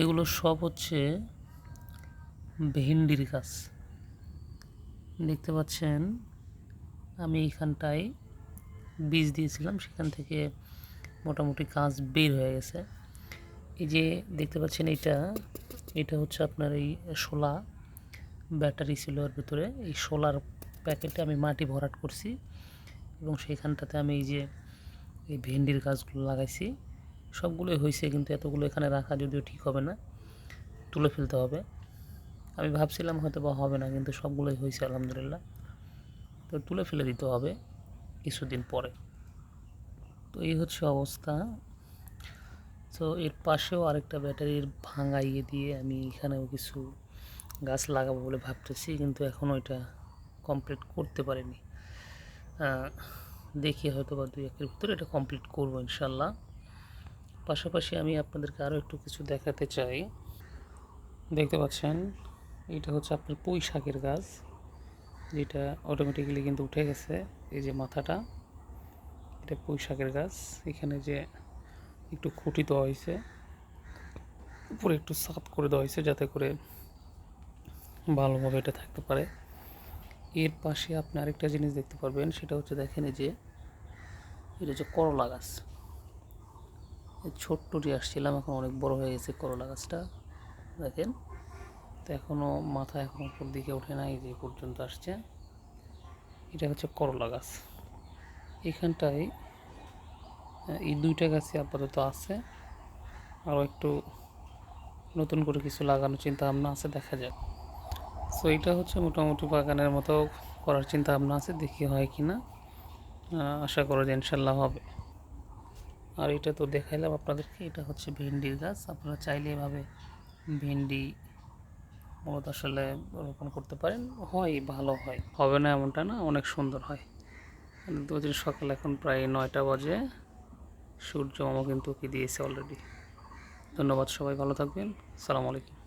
এগুলো সব হচ্ছে ভেন্ডির গাছ। দেখতে পাচ্ছেন, আমি এখানটায় বীজ দিয়েছিলাম, সেখান থেকে মোটামুটি গাছ বের হয়ে গেছে। এই যে দেখতে পাচ্ছেন এটা এটা হচ্ছে আপনার এই শোলা ব্যাটারি ছিল ওর ভিতরে। এই সোলার প্যাকেটে আমি মাটি ভরাট করছি এবং সেইখানটাতে আমি এই যে এই ভেন্ডির গাছগুলো লাগাইছি। সবগুলোই হয়েছে, কিন্তু এতগুলো এখানে রাখা যদিও ঠিক হবে না, তুলে ফেলতে হবে। আমি ভাবছিলাম হয়তো বা হবে না, কিন্তু সবগুলোই হয়েছে, আলহামদুলিল্লাহ। তো তুলে ফেলে দিতে হবে কিছুদিন পরে। তো এই হচ্ছে অবস্থা। তো এর পাশেও আরেকটা ব্যাটারির ভাঙা ইয়ে দিয়ে আমি এখানেও কিছু গাছ লাগাবো বলে ভাবতেছি, কিন্তু এখনও এটা কমপ্লিট করতে পারিনি। দেখি হয়তো বা দুই একের ভিতরে এটা কমপ্লিট করব ইনশাল্লাহ। পাশাপাশি আমি আপনাদেরকে আরও একটু কিছু দেখাতে চাই। দেখতে পাচ্ছেন, এটা হচ্ছে আপনার পুঁই শাকের গাছ, যেটা অটোমেটিক্যালি কিন্তু উঠে গেছে, এই যে মাথাটা, এটা পুঁই শাকের গাছ, এখানে যে একটু খুঁটি দেওয়া হয়েছে, উপরে একটু সাফ করে দেওয়া হয়েছে যাতে করে ভালোভাবে এটা থাকতে পারে। এর পাশে আপনি আরেকটা জিনিস দেখতে পারবেন, সেটা হচ্ছে দেখেন যে, এটা হচ্ছে করলা গাছ। ছোট্টটি আসছিলাম, এখন অনেক বড় হয়ে গেছে করলা গাছটা, দেখেন। তো এখনও মাথা এখন উপর দিকে ওঠে না, এই যে পর্যন্ত আসছে। এটা হচ্ছে করলা গাছ। এখানটায় এই দুইটা গাছই আপাতত আছে। আরও একটু নতুন করে কিছু লাগানোর চিন্তা ভাবনা আছে, দেখা যাক। সো এটা হচ্ছে মোটামুটি বাগানের মতো করার চিন্তা ভাবনা আছে, দেখি হয় কি না আশা করা যায় ইনশাল্লাহ হবে। আর এটা তো দেখাইলাম আপনাদেরকে, এটা হচ্ছে ভেন্ডির গাছ। আপনারা চাইলে এভাবে ভেন্ডি মূলত আসলে রোপণ করতে পারেন। হয়, ভালো হয়। হবে না এমনটা না, অনেক সুন্দর হয়। দু দিন সকাল এখন প্রায় নয়টা বাজে, সূর্য মামা কিন্তু কি দিয়েছে অলরেডি ধন্যবাদ সবাই, ভালো থাকবেন। সালাম আলাইকুম।